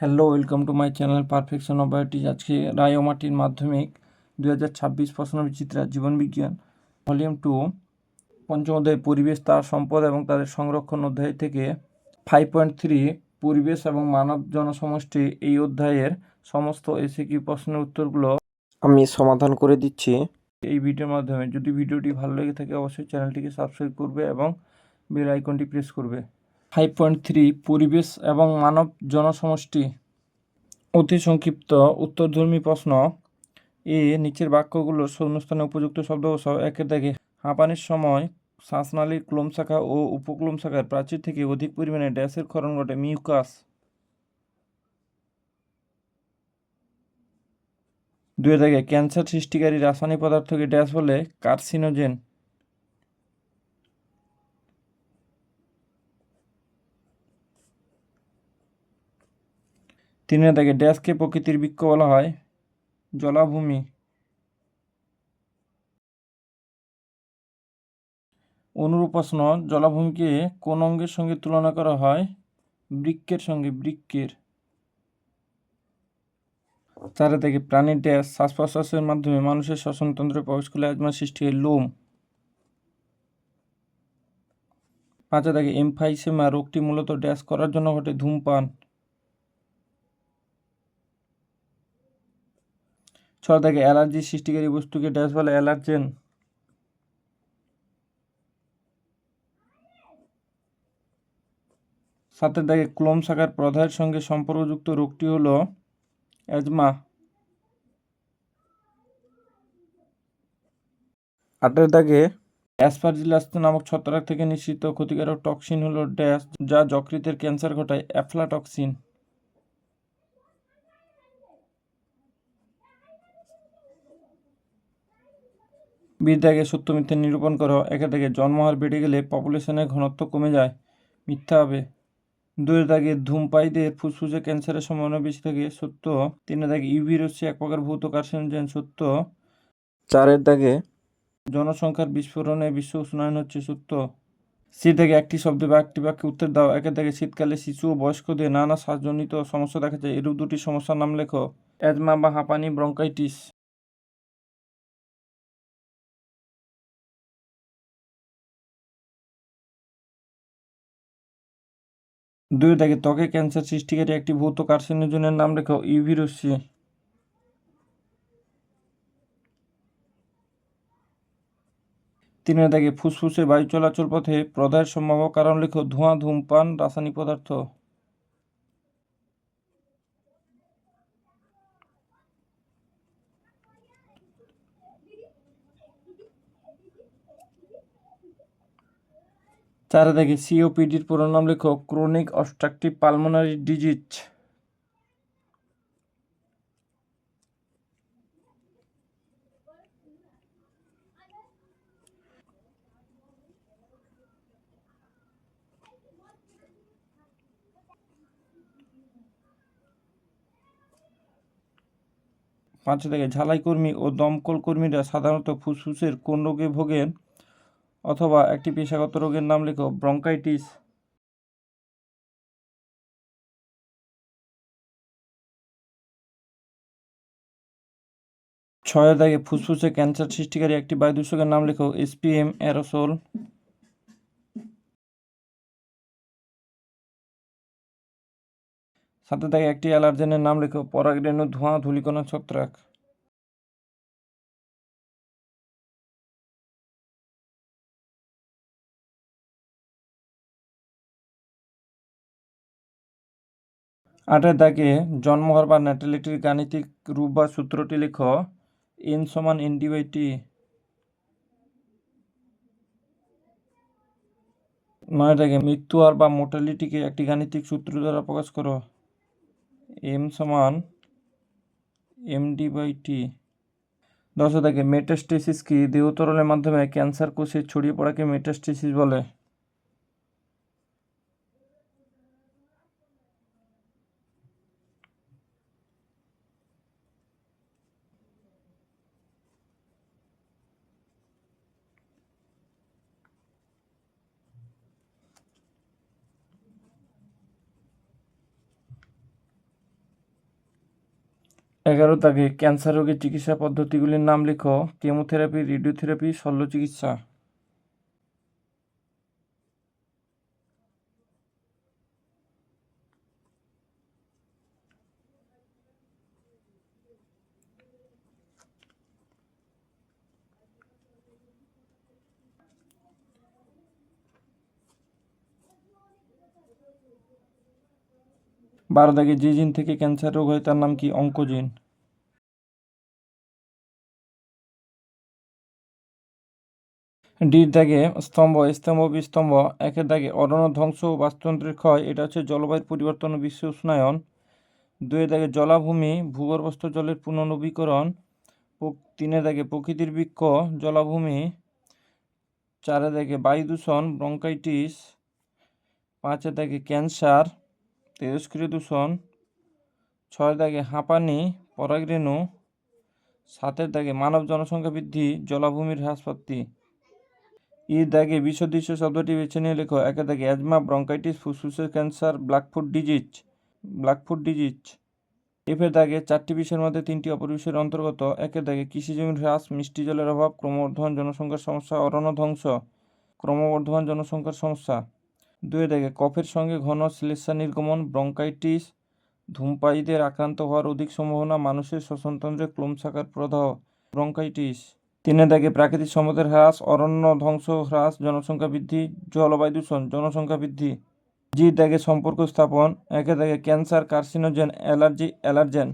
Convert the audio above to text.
Hello, welcome to my channel perfection of বায়োটিজ। আজকে রায়মাটির মাধ্যমিক দুই হাজার ছাব্বিশ প্রশ্ন বিচিত্রা জীবন বিজ্ঞান, ভলিউম টু, পঞ্চম অধ্যায় পরিবেশ, তার সম্পদ এবং তাদের সংরক্ষণ অধ্যায় থেকে ফাইভ পয়েন্ট থ্রি পরিবেশ এবং মানব জনসমষ্টি এই অধ্যায়ের সমস্ত এসিকিউ প্রশ্নের উত্তরগুলো আমি সমাধান করে দিচ্ছি এই ভিডিওর মাধ্যমে। যদি ভিডিওটি ভালো লেগে থাকে, অবশ্যই চ্যানেলটিকে সাবস্ক্রাইব করবে এবং বেল আইকনটি প্রেস করবে। ফাইভ পয়েন্ট থ্রি পরিবেশ এবং মানব জনসমষ্টি। অতি সংক্ষিপ্ত উত্তরধর্মী প্রশ্ন। এ নিচের বাক্যগুলো শূন্যস্থানে উপযুক্ত শব্দ বসাও একের দাগে হাঁপানির সময় শ্বাসনালীর ক্লোম শাখা ও উপক্লোম শাখার প্রাচীর থেকে অধিক পরিমাণে ড্যাশের ক্ষরণ ঘটে মিউকাস। দুই দাগে ক্যান্সার সৃষ্টিকারী রাসায়নিক পদার্থকে ড্যাশ বলে কার্সিনোজেন। তিনের দাগে ড্যাশকে প্রকৃতির বৃক্ষ বলা হয়, জলাভূমি। অনুরূপ প্রশ্ন জলাভূমিকে কোন অঙ্গের সঙ্গে তুলনা করা হয়? বৃক্ষের সঙ্গে বৃক্ষের। চারে থেকে প্রাণীর ড্যাশ শ্বাস প্রশ্বাসের মাধ্যমে মানুষের শ্বসনতন্ত্রে প্রবেশ করলে আজমা সৃষ্টি হয় লোম। পাঁচে থেকে এমফাইসেমা, রোগটি মূলত ড্যাশ করার জন্য ঘটে ধূমপান। ছয় থেকে অ্যালার্জি সৃষ্টিকারী বস্তুকে ড্যাশ বলে অ্যালার্জেন। সাতের দাগে ক্লোম শাখার প্রধায়ের সঙ্গে সম্পর্কযুক্ত রোগটি হলো অ্যাজমা। আটের দাগে অ্যাসপারজিলাস নামক ছত্রাক থেকে নিঃসৃত ক্ষতিকারক টক্সিন হলো ড্যাশ, যা যকৃতের ক্যান্সার ঘটায়, অ্যাফ্লাটক্সিন। বিদ্যাকে সত্য মিথ্যা নিরূপণ করো। একে থেকে জন্মহার বেড়ে গেলে পপুলেশনের ঘনত্ব কমে যায়। মিথ্যা হবে। দুয়ের দাগে ধূমপায়ীদের ফুসফুসে ক্যান্সারের সম্ভাবনা বেশি থাকে। সত্য। তিনের দাগে ইউভি রশ্মি এক প্রকার ভৌত কার্সিনোজেন। সত্য। চারের দাগে জনসংখ্যার বিস্ফোরণে বিশ্ব উষ্ণায়ন হচ্ছে। সত্য। সি থেকে একটি শব্দে বা একটি বাক্যে উত্তর দাও। একে থেকে শীতকালে শিশু ও বয়স্কদের নানা শ্বাসজনিত সমস্যা দেখা যায়। এরূপ দুটি সমস্যার নাম লেখো। অ্যাজমা বা হাঁপানি ব্রঙ্কাইটিস। দুই দাগে ত্বকে ক্যান্সার সৃষ্টিকারী একটি ভৌত কার্সিনোজেনের নাম লেখো ইউভি রশ্মি তিনের দাগে ফুসফুসে বায়ু চলাচল পথে প্রদায়ের সম্ভাব্য কারণ লেখো ধোঁয়া, ধূমপান, রাসায়নিক পদার্থ। চারে দাগে সিওপিডির পুরো নাম লেখো ক্রনিক অবস্ট্রাকটিভ পালমোনারি ডিজিজ পাঁচ থেকে ঝালাই কর্মী ও দমকল কর্মীরা সাধারণত ফুসফুসের কোন রোগে ভোগেন? অথবা একটি পেশাগত রোগের নাম লেখো, ব্রঙ্কাইটিস। ছয়ের দাগে ফুসফুসে ক্যান্সার সৃষ্টিকারী একটি বায়ু দূষকের নাম লেখো, এসপিএম অ্যারোসোল। সাথে দাগে একটি অ্যালার্জেনের নাম লেখো, পরাগরেণু ধোঁয়া, ধূলিকণা ছত্রাক। আটের দাগে জন্মহার বা ন্যাটালিটির গাণিতিক রূপ বা সূত্রটি লেখো এন সমান এন ডি নয় দাগে মৃত্যু আর বা মোটালিটিকে একটি গাণিতিক সূত্র দ্বারা প্রকাশ করো। এম সমান এম ডি বাই টি দশ দাগে মেটাস্টেসিস কি দেহতরলের মাধ্যমে ক্যান্সার কোষে ছড়িয়ে পড়াকে মেটাস্টেসিস বলে। এগারো দাগে ক্যান্সার রোগের চিকিৎসা পদ্ধতিগুলির নাম লেখো কেমোথেরাপি রেডিওথেরাপি শল্য চিকিৎসা বারো দাগে যে জিন থেকে ক্যান্সার রোগ হয়, তার নাম কি? অঙ্কোজিন। ডির দাগে স্তম্ভ স্তম্ভ বিস্তম্ভ, একের দাগে অরণ্য ধ্বংস ও বাস্তুতন্ত্রের ক্ষয়, এটা হচ্ছে জলবায়ুর পরিবর্তন ও বিশ্ব উষ্ণায়ন দুয়ের দাগে জলাভূমি, ভূগর্ভস্থ জলের পুনর্নবীকরণ। তিনের দাগে প্রকৃতির বৃক্ষ, জলাভূমি। চারের দাগে বায়ু দূষণ ব্রঙ্কাইটিস। পাঁচের দাগে ক্যান্সার। তেজস্ক্রিয় দূষণ ছয়ের দাগে হাঁপানি, পরাগরেণু, সাতের দাগে মানব জনসংখ্যা বৃদ্ধি, জলাভূমির হ্রাসপ্রাপ্তি। ই দাগে বিশ্বদৃশ্য শব্দটি বেছে নিয়ে লেখো। একের দাগে অ্যাজমা, ব্রঙ্কাইটিস, ফুসফুসের cancer blackfoot disease blackfoot disease. এফের দাগে চারটি বিষয়ের মধ্যে তিনটি অপর বিষয়ের অন্তর্গত। একের দাগে কৃষিজমির হ্রাস, মিষ্টি জলের অভাব, ক্রমবর্ধমান জনসংখ্যার সমস্যা, অরণ্য ধ্বংস, ক্রমবর্ধমান জনসংখ্যার সমস্যা। দুয়ের দাগে কফের সঙ্গে ঘন শ্লেষ্মা নির্গমন, ব্রঙ্কাইটিস, ধূমপায়ীদের আক্রান্ত হওয়ার অধিক সম্ভাবনা, মানুষের শ্বসনতন্ত্রে ক্লোমসাকার প্রদাহ, ব্রঙ্কাইটিস। তিনে দাগে প্রাকৃতিক সম্পদের হ্রাস, অরণ্য ধ্বংস হ্রাস, জনসংখ্যা বৃদ্ধি, জলবায়ু দূষণ, জনসংখ্যা বৃদ্ধি। জি দাগে সম্পর্ক স্থাপন। একে দাগে ক্যান্সার, কার্সিনোজেন, অ্যালার্জি, অ্যালার্জেন।